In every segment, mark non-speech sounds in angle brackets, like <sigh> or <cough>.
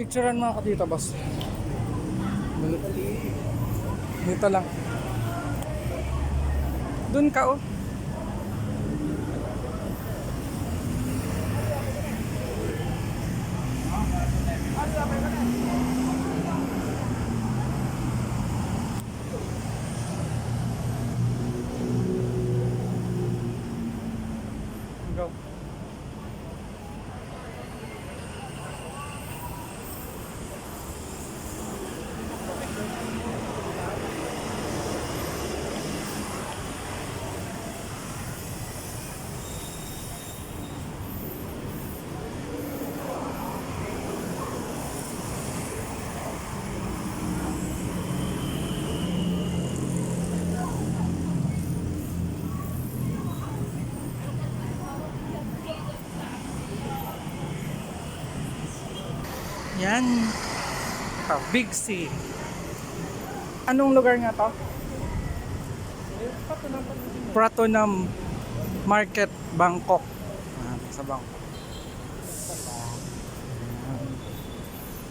Picturean mo ako dito, boss. Dito lang. Doon ka, oh. Go. Yan. Ito, Big C. Anong lugar nga to? Pratunam Market, Bangkok. Ah, sa Bangkok. Ayan.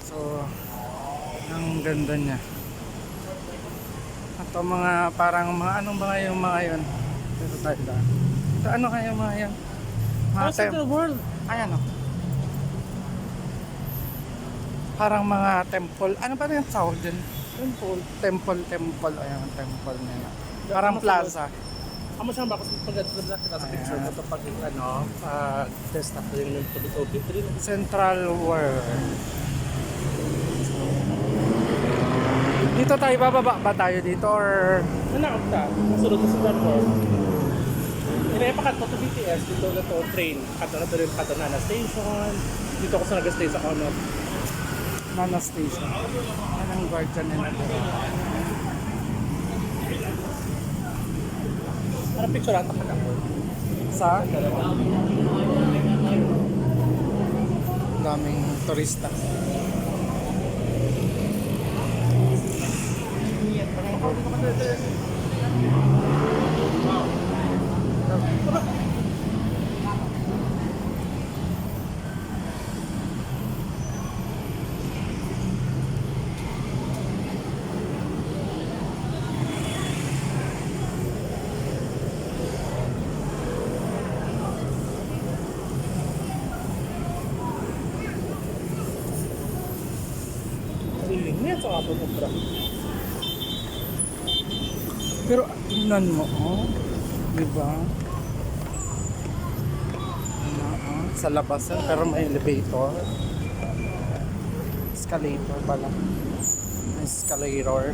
So, ang ganda niya. Ito mga parang mga anong mga yung mga yun? Dito tayo daan. Ito ano kaya mga yun? Mga How's tem- the world? Ayan o. Parang mga temple. Ano ba yung tawag dyan? Temple. Temple, temple. Ayan, temple nila. Parang Ano plaza. Amo siya ba kasi pag natin sa picture mo pag ano, pag test up rin ng tubig-tubig rin. Central World. Dito tayo, bababa ba tayo dito or... Nanakot ka, nasunod sa Central World. Inaya pa kanto to BTS, dito na to train. Kanto na to rin kanto na na station. Dito ako sa nag-stay sa Conot. Nana Station. Anong guardian nila dito? Parang picture ata ka lang. Sa? daming turista. Siling kapon mo bro. Pero tingnan mo, oh. Di ba? Ano, oh, Sa labas yan, pero may elevator. Escalator pala. Escalator.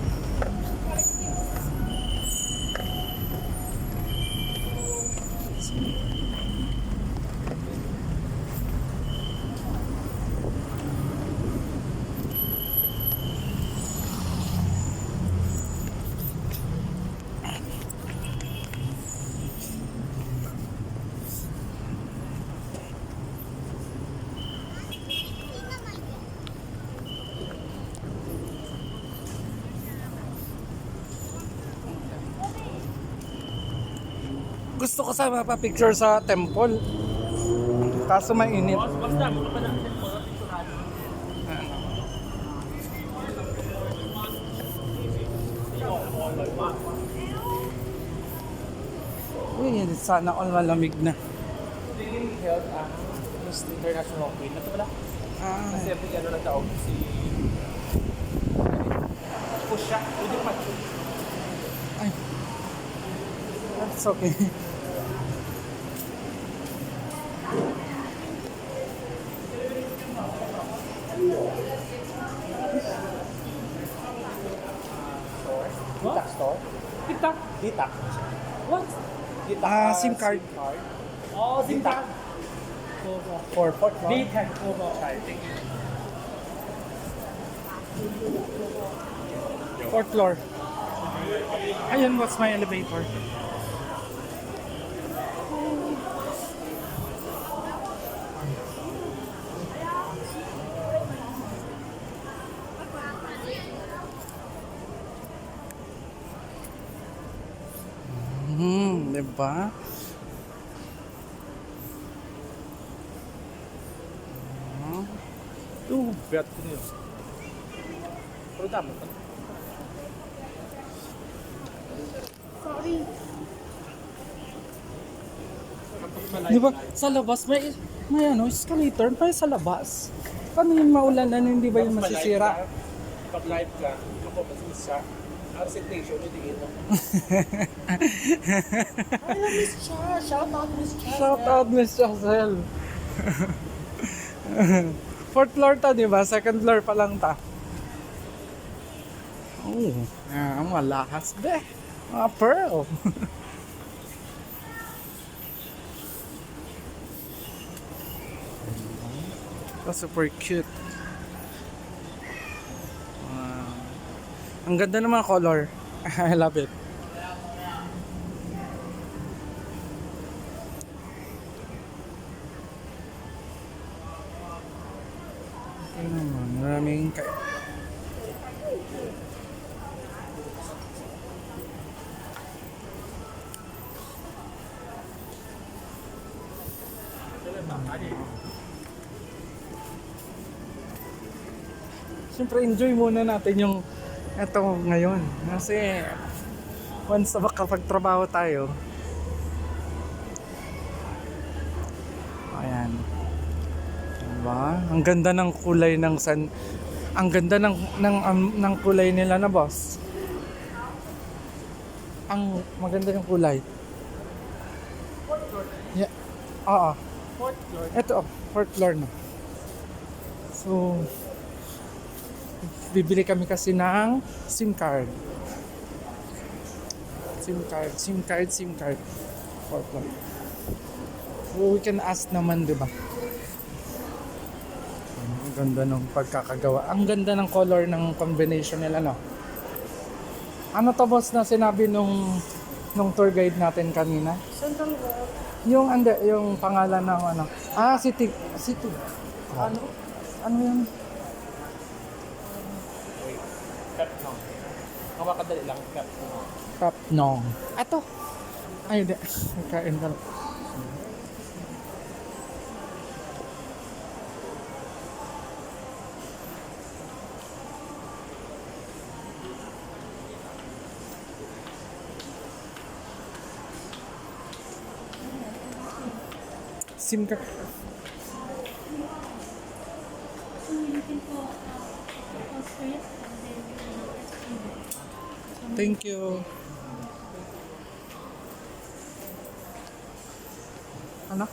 Gusto ko sa mapapicture sa temple. Kaso mainit. Basta lang po picturean. Uy, sana all malamig na. Feeling held ang Miss International Queen. Ito pala? Ah, Kasi every ano na taong si... Push siya. Pwede pa. ay. That's okay. Ditac. Ah, SIM card. card. Oh, SIM card. For fourth floor. Ditac. Sorry, thank you. Fourth floor. Ayun, what's my elevator? Hmm, di niyo. Pero dami pa. Sorry. Di ba, sa labas, may, may ano, escalator pa sa labas. Paano yung maulan, ano, hindi ba yung masisira? Pag live ka, ako mas siya. Ang citation, hindi ito. Ay, Miss Cha. Shout out, Miss Cha. Shout out, Miss Chazelle. <laughs> Fourth floor ta, di ba? Second floor pa lang ta. Oh, ah, malahas be. Mga pearl. <laughs> Oh, super cute. Wow. Ang ganda ng mga color. <laughs> I love it. Naman, maraming ka... Siyempre, enjoy muna natin yung ito ngayon. Kasi, once na makapagtrabaho tayo, ayan, Diba? Ang ganda ng kulay ng san ang ganda ng ng um, ng kulay nila na boss. Ang maganda yung kulay. Yeah. Oo. Fourth floor. Ito, oh, fourth floor. So, bibili kami kasi ng SIM card. SIM card, SIM card, SIM card. Fourth floor. So, we can ask naman, di ba? Ang ganda ng pagkakagawa. Ang ganda ng color ng combination nila, no? Ano to boss na sinabi nung nung tour guide natin kanina? World. Yung ande, yung pangalan ng ano? Ah, City. City. Ano? Ano yun? Wait. Pep no. Ang makadali lang, pep no. Cup Nong. Ato. Ay, di. Kain ka lang. You can Thank you. Ano?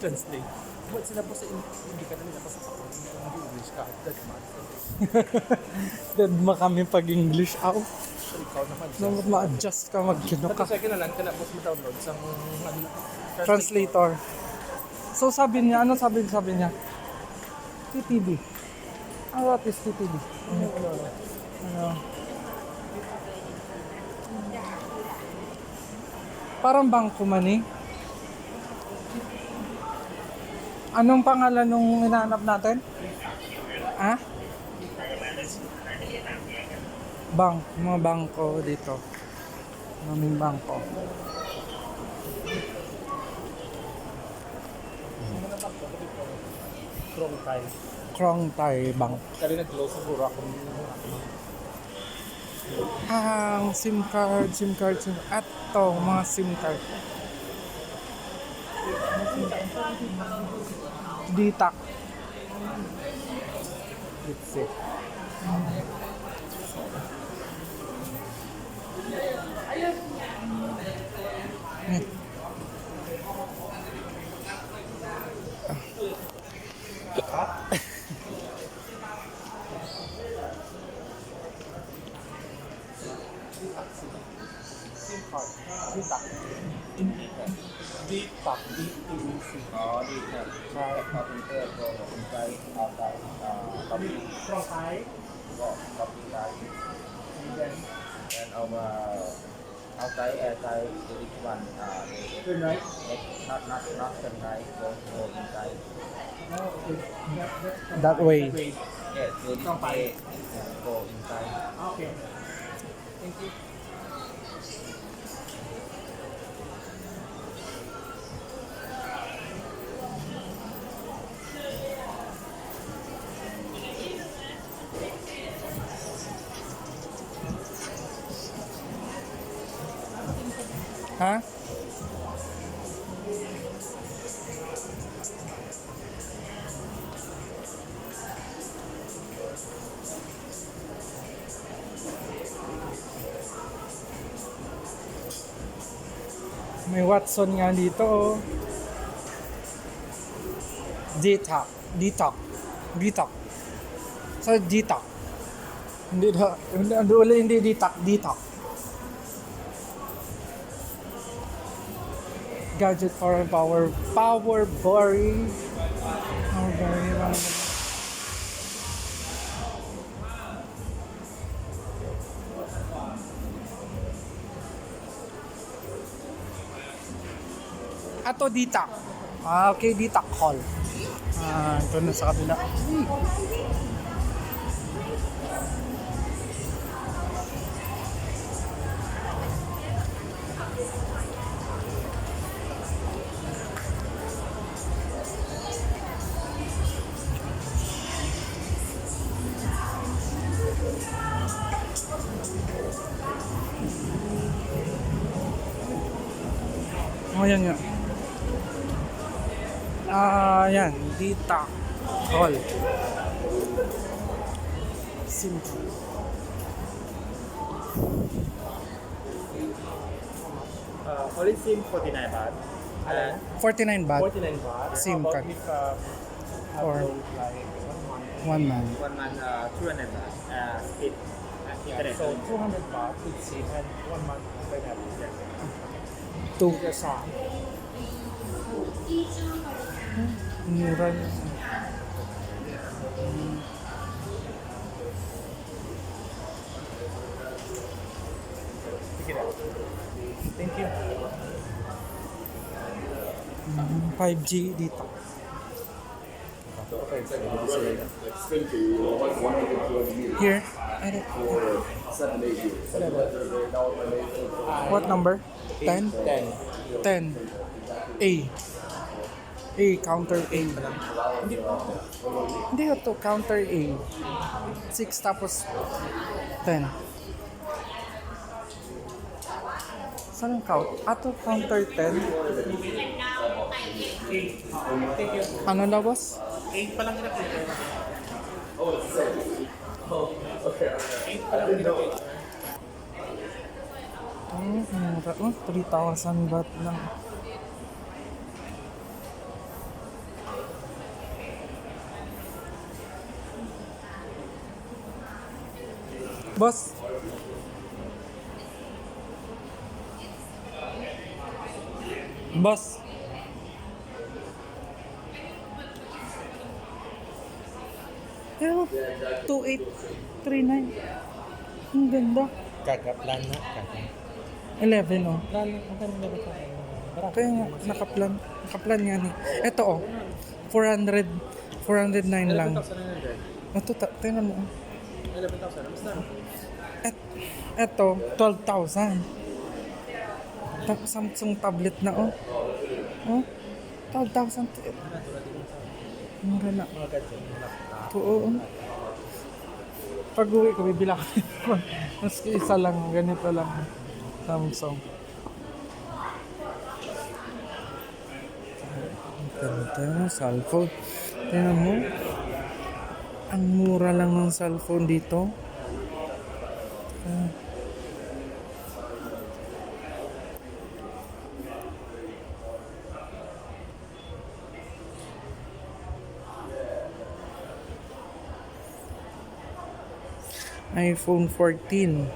Translate. Ba't sila po sa hindi ka na nila pa sa English ka? That man. Dead ma kami pag English. Aw, So, ikaw naman. nung ma-adjust ka, mag-kino ka. Second na lang, kana po download sa ano, Translator. So sabi niya, ano sabi sabi niya? TTB. Ah, what is TTB? Ano? ano? Parang bangko man eh. Anong pangalan nung hinahanap natin? Ah? Bank, mga bangko dito. Maraming bangko. Strong time. Krong Thai Bank. Kali nag-glow siguro ako. Ang SIM card, SIM card, SIM At to, mga SIM card. Ditak. ที่ตักที่ตักที่ตีสีอ๋อดีครับใช่คอมพิวเตอตัวของใจเอตอก็คตอร์ And our, outside, outside, to each one, ah, turn right. not, not, not turn right, go, go inside. Oh, okay. That, That way. That way. Yes, go this way, go inside. Okay. Thank you. May Watson nga dito. oh. Detox. Detox. Detox. Sa detox. Hindi na, hindi, hindi, wala hindi detox. Detox. Gadget for power. Power berry. Ato detox. Ah, okay, detox hall. Ah, ito na sa kabila. Oh, yan nga. Ah, yan. Dita. Hall. Simple. Uh, only SIM 49 baht. And 49 baht. 49 baht. SIM card. If, uh, Or- upload like one month. One month, uh, 200 baht. Uh, speed. Uh, Yeah, so 200 baht with SIM and one month that. Yeah. Two. Yes. Mura niya. Up. Thank you. 5G dito. Here. What number? 10? 10. 10. A. A, counter A. Hindi ko to, counter A. 6 tapos 10. Saan ang count? Ato, counter 10. Ano na, boss? 8 pa lang kinapit. 8 pa lang kinapit. Hmm, mura. Oh, 3,000 baht lang. Boss. Boss. Pero, 2839. Ang ganda. Kaka-plan na. Kaka. 11 oh. Plan, ang ganda ba? Kaya nga, nakaplan. Nakaplan yan eh. Ito oh. 400. 409 lang. 11,900. Ito, tingnan mo. oh. 11,000. Basta. Et, ito, 12,000. Tapos Samsung tablet na oh. Oh, 12,000. Mura na. Oo. Pag uwi ko, bibila ko. <laughs> Maski isa lang, ganito lang. Samsung. Ganda, cellphone. Tingnan mo. Ang mura lang ng cellphone dito. iPhone 14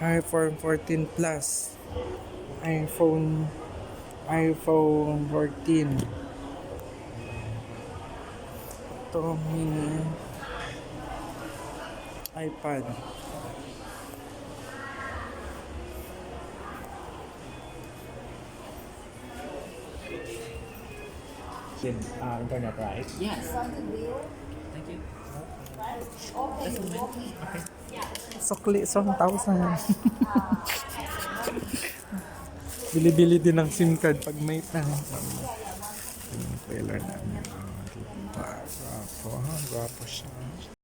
iPhone 14 Plus. iPhone iPhone 14 ito mini iPad. Uh, internet, right? Sukli 1,000 bili-bili din ng SIM card pag may time